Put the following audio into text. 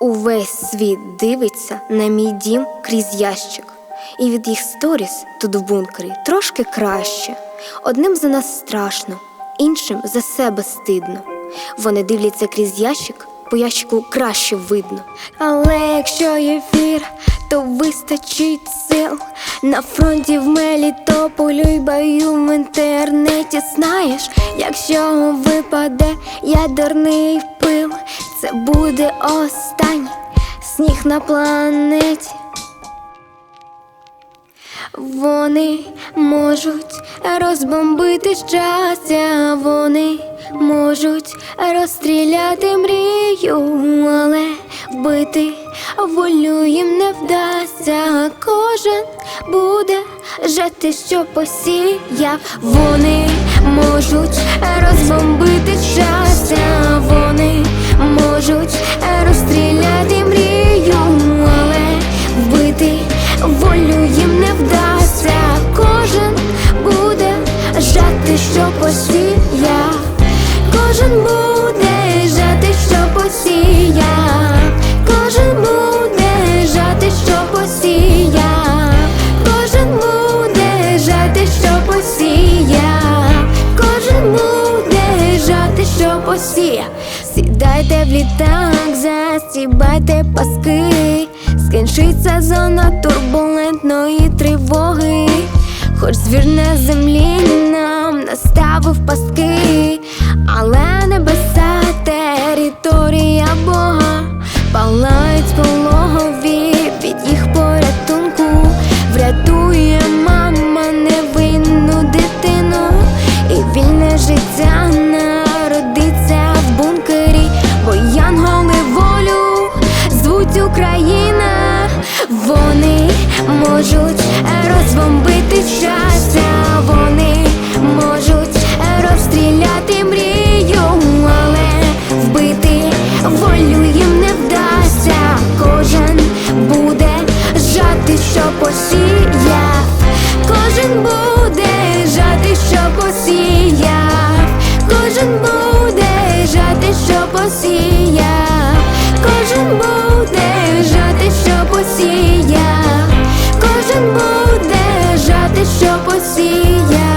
Увесь світ дивиться на мій дім крізь ящик, і від їх сторіс тут в бункері трошки краще. Одним за нас страшно, іншим за себе стидно. Вони дивляться крізь ящик, по ящику краще видно. Але якщо ефір, то вистачить сил. На фронті в Мелітополю бою в інтернеті знаєш, якщо випаде ядерний пил, це буде останній сніг на планеті. Вони можуть розбомбити щастя, вони можуть розстріляти мрію, але вбити волю їм не вдасться. Кожен буде жати, що посіяв. Вони можуть розбомбити щастя, що посіяв. Кожен буде жати, що посіяв. Кожен буде жати, що посіяв. Кожен буде жати, що посіяв. Кожен буде жати, що посіяв. Сідайте в літак, застібайте паски, скінчиться зона турбулентної тривоги. Хоч звір на землі палають пологові від їх порятунку, врятує мама невинну дитину, і вільне життя народиться в бункері, бо янголи волю звуть Україна. Вони можуть розбомбити щастя, вони можуть розстріляти мрію, але вбити волю що посіяв, кожен буде жати, що посіяв, кожен буде жати, що посіяв, кожен буде жати, що посіяв, кожен буде жати, що посіяв.